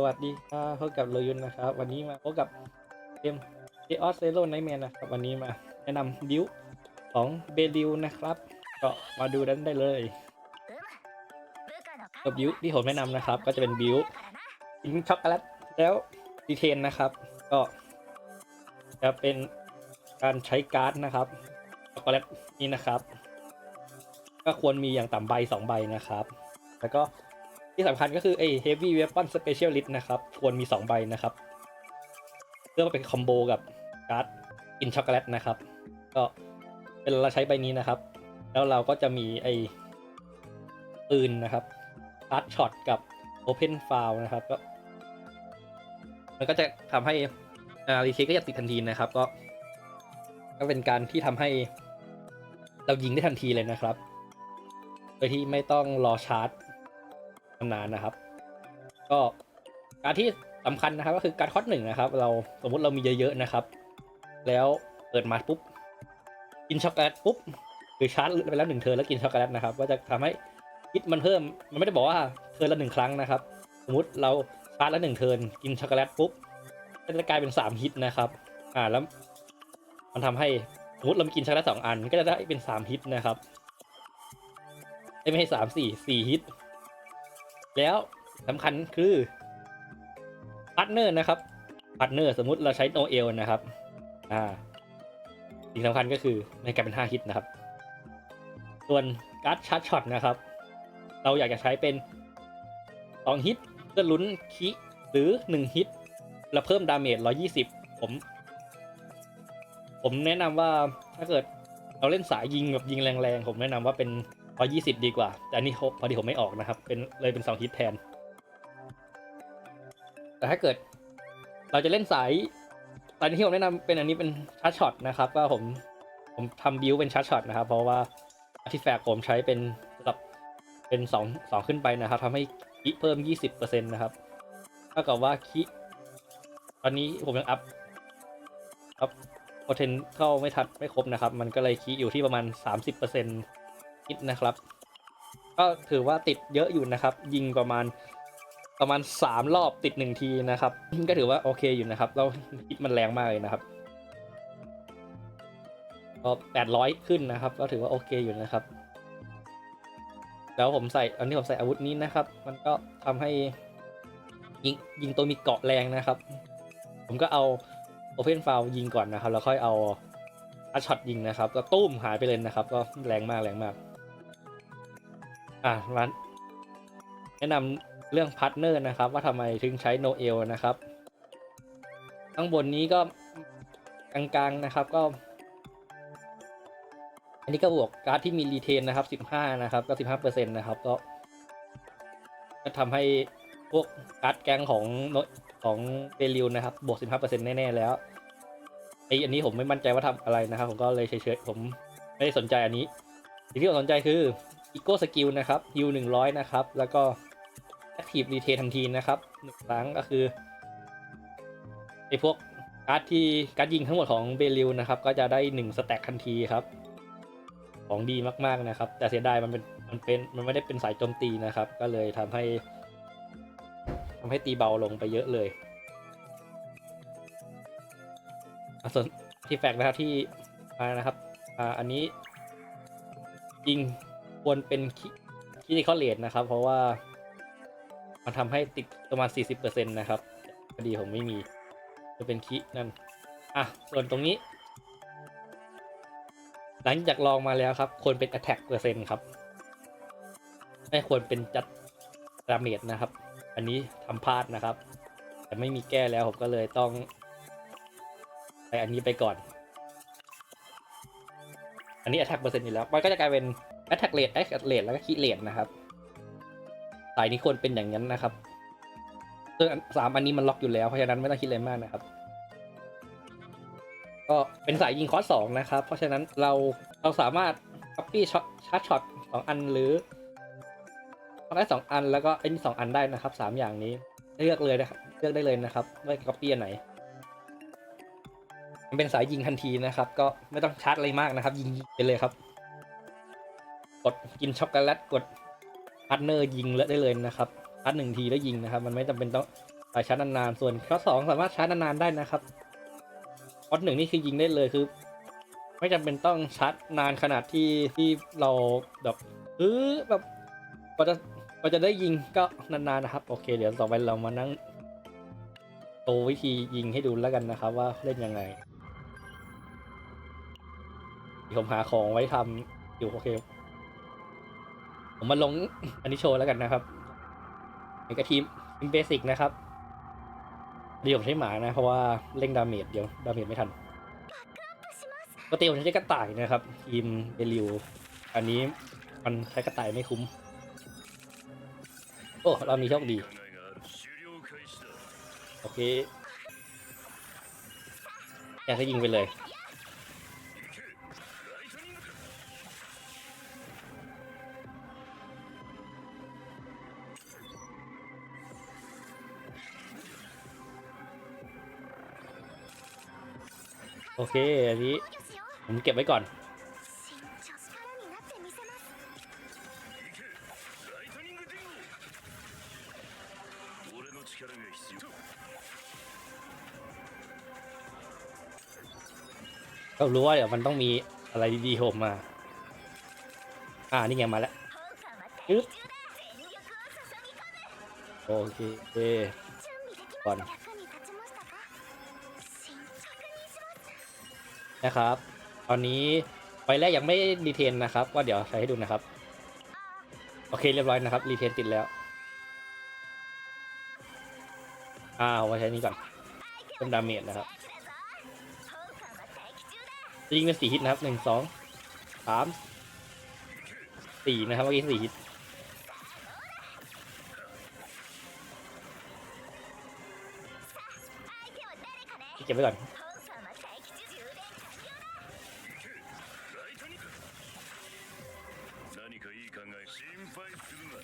สวัสดีครับพบกับโรยุนนะครับ วันนี้มาพบกับเกมเออสเซโร่ไนแมนนะครับ วันนี้มาแนะนำบิวของเบลิวนะครับ ก็มาดูดันได้เลยตัวบิวที่ผมแนะนำนะครับ ก็จะเป็นบิวอินช็อกโกแลตแล้วดีเทนนะครับ ก็จะเป็นการใช้การ์ดนะครับช็อกโกแลตนี่นะครับ ก็ควรมีอย่างต่ำใบสองใบนะครับ แล้วก็ ที่สำคัญก็คือไอ้ heavy weapon specialist นะครับควรมี 2 ใบนะครับ เพื่อมาเป็นคอมโบกับการ์ดอินช็อกโกแลตนะครับ ก็เป็นเราใช้ใบนี้นะครับ แล้วเราก็จะมีไอ้ปืนนะครับการ์ดช็อตกับ open f i l นะครับก็มันก็จะทำให้อารีเคก็จะติดทันทีนะครับ ก็ ก็เป็นการที่ทำให้เรายิงได้ทันทีเลยนะครับ โดยที่ไม่ต้องรอชาร์จ นานนะครับ ก็การที่สำคัญนะครับ ก็คือการคอสหนึ่งนะครับ เราสมมุติเรามีเยอะๆนะครับ แล้วเปิดมาปุ๊บกินช็อกโกแลตปุ๊บคือชาร์จไปแล้วหนึ่งเทิร์แล้วกินช็อกโกแลตนะครับ ก็จะทำให้ฮิตมันเพิ่มมันไม่ได้บอกว่าเทิร์ละหนึ่งครั้งนะครับ สมมติเราชาร์จแล้วหนึ่งเทิร์กินช็อกโกแลตปุ๊บก็จะกลายเป็นสามฮิตนะครับอ่าแล้วมันทำให้สมมติเรากินช็อกโกแลตสองอัน ก็จะได้เป็นสามฮิตนะครับไม่ใช่สามสี่สี่ฮิต แล้วสำคัญคือพาร์ทเนอร์นะครับพาร์ทเนอร์สมมติเราใช้โนเอลนะครับ อ่าสิ่งสำคัญก็คือในการเป็นห้าฮิตนะครับ ส่วนการ์ดชาร์จช็อตนะครับ เราอยากจะใช้เป็นสองฮิตเพื่อลุ้นคิหรือหนึ่งฮิตแล้วเพิ่มดาเมจร้อยี่สิบผม ผมแนะนำว่าถ้าเกิดเราเล่นสายยิงแบบยิงแรงๆ ผมแนะนำว่าเป็น ร้อยี่สิบดีกว่า แต่อันนี้พอดีผมไม่ออกนะครับ เป็นเลยเป็นสองฮิตแทน แต่ถ้าเกิด เราจะเล่นสายตอนนี้ที่ผมแนะนำเป็นอันนี้เป็นชาร์จช็อตนะครับก็ผมผมทำบิวเป็นชาร์จช็อตนะครับ เพราะว่าอาทิแฟกผมใช้เป็นสำหรับเป็นสองสองขึ้นไปนะครับทำให้คิเพิ่มยี่สิบเปอร์เซ็นต์นะครับเท่ากับว่าคิตอนนี้ผมยังอัพอัพโพเทนเข้าไม่ทัดไม่ครบนะครับ มันก็เลยคิอยู่ที่ประมาณสามสิบเปอร์เซ็นต์ิดนะครับ ก็ถือว่าติดเยอะอยู่นะครับ ยิงประมาณประมาณสามรอบติดหนึ่งทีนะครับก็ถือว่าโอเคอยู่นะครับเราคิดมันแรงมากเลยนะครับก็แปดร้อยขึ้นนะครับ ก็ถือว่าโอเคอยู่นะครับ แล้วผมใส่อันนี้ผมใส่อาวุธนี้นะครับ มันก็ทำให้ยิงยิงตัวมีเกาะแรงนะครับ ผมก็เอาโอเพนฟาวยิงก่อนนะครับ แล้วค่อยเอาอัช็อตยิงนะครับ ก็ตุ้มหายไปเลยนะครับ ก็แรงมากแรงมาก อะร้านแนะนำเรื่องพาร์ทเนอร์นะครับ ว่าทำไมถึงใช้โนเอลนะครับ ข้างบนนี้ก็กลางๆนะครับก็ อันนี้ก็บวกการ์ดที่มีรีเทนนะครับ 15 นะครับ ก็ 15%นะครับก็ก็ทำให้พวกการ์ดแกงของโนของเบลิวนะครับ บวก 15%แน่ ๆ แล้วไออันนี้ผมไม่มั่นใจว่าทำอะไรนะครับ ผมก็เลยเฉยๆผมไม่ได้สนใจอันนี้สิ่งที่ผมสนใจคือ อีโก้สกิลนะครับฮิวหนึ่งร้อยนะครับ แล้วก็แอคทีฟรีเททันทีนะครับหนึ่งครั้งก็คือไอพวกการ์ดที่การ์ดยิงทั้งหมดของเบลิวนะครับ ก็จะได้หนึ่งสแต็กทันทีครับ ของดีมากๆนะครับ แต่เสียดายมันเป็นมันเป็นมันไม่ได้เป็นสายโจมตีนะครับ ก็เลยทำให้ทำให้ตีเบาลงไปเยอะเลยอส่วนที่แฟกนะครับที่มานะครับ อ่าอันนี้ยิง ควรเป็นคินิคอลเลตนะครับ เพราะว่า มันทำให้ติดประมาณ 40%นะครับพอดีผมไม่มี จะเป็นคินั่น อะ ส่วนตรงนี้ หลังจากลองมาแล้วครับ ควรเป็น attack เปอร์เซ็นต์ครับ ไม่ควรเป็นจัดดาเมจนะครับ อันนี้ทำพลาดนะครับ แต่ไม่มีแก้แล้วผมก็เลยต้อง ไปอันนี้ไปก่อน อันนี้ attack เปอร์เซ็นต์อยู่แล้ว มันก็จะกลายเป็น attack rate attack rate แล้วก็ key rate นะครับสายนี้ควรเป็นอย่างนั้นนะครับซึ่งสามอันนี้มันล็อกอยู่แล้วเพราะฉะนั้นไม่ต้องคิดอะไรมากนะครับ ก็เป็นสายยิงคอร์สสองนะครับ เพราะฉะนั้นเราเราสามารถ copy ช็อตชาร์จช็อตสองอันหรือได้สองอันแล้วก็ไอ้นี่สองอันได้นะครับสามอย่างนี้เลือกเลยนะครับเลือกได้เลยนะครับว่า copy อันไหนมันเป็นสายยิงทันทีนะครับ ก็ไม่ต้องชาร์จอะไรมากนะครับ ยิงไปเลยครับ กดกินช็อกโกแลตกดพาร์ทเนอร์ยิงเลยได้เลยนะครับพาร์ทหนึ่งทีแล้วยิงนะครับ มันไม่จำเป็นต้องไปายชาร์จนานๆส่วนข้อสองสามารถชาร์จนานๆได้นะครับข้อหนึ่งนี่คือยิงได้เลยคือ ไม่จำเป็นต้องชาร์จนานขนาดที่ที่เราแบบเออแบบก็จะก็จะได้ยิงก็นานๆนะครับ โอเค เดี๋ยวต่อไปเรามานั่งโชว์วิธียิงให้ดูแล้วกันนะครับ ว่าเล่นยังไงผมหาของไว้ทำอยู่โอเค ผมมาลงอันนี้โชว์แล้วกันนะครับนี่ก็ทีมทีมเบสิกนะครับดีผมใช้หมานะ เพราะว่าเร่งดาเมจเดี๋ยวดาเมจไม่ทันปกติผมใช้กระต่ายนะครับ ทีมเบลิวอันนี้มันใช้กระต่ายไม่คุ้ม โอ้เรามีโชคดี โอเคแกก็ยิงไปเลย โอเคอันนี้ผมเก็บไว้ก่อน ก็รู้ว่าเดี๋ยวมันต้องมีอะไรดีๆโผล่มา อ่า นี่ไงมาแล้วอึ๊บโอเคก่อน นะครับ ตอนนี้ไฟแรกยังไม่รีเทนนะครับก็เดี๋ยวใช้ให้ดูนะครับ โอเคเรียบร้อยนะครับรีเทนติดแล้วอ่าเอาไว้ใช้นี้ก่อนเพิ่มดาเมจนะครับจะยิงเป็นสี่ฮิตนะครับหนึ่งสองสามสี่นะครับเมื่อกี้สี่ฮิตเก็บไว้ก่อน かいい考え心配するな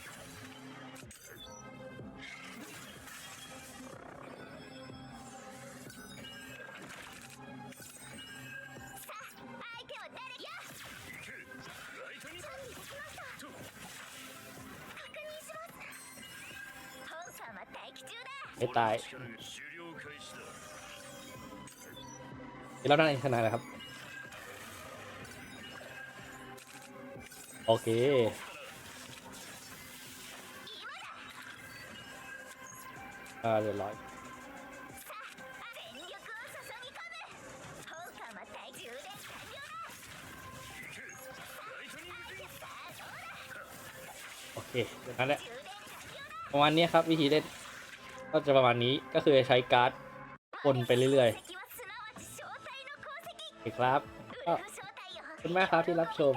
ไม่ตาย 力が終了開始だ เดี๋ยวเราได้ชนะแล้วครับ โอเค อ่าเรียบร้อยโอเคเดี๋ยวนั้นแหละประมาณนี้ครับวิธีเล่นก็จะประมาณนี้ก็คือใช้การ์ดวนไปเรื่อยๆโอเคครับขอบคุณมากครับที่รับชม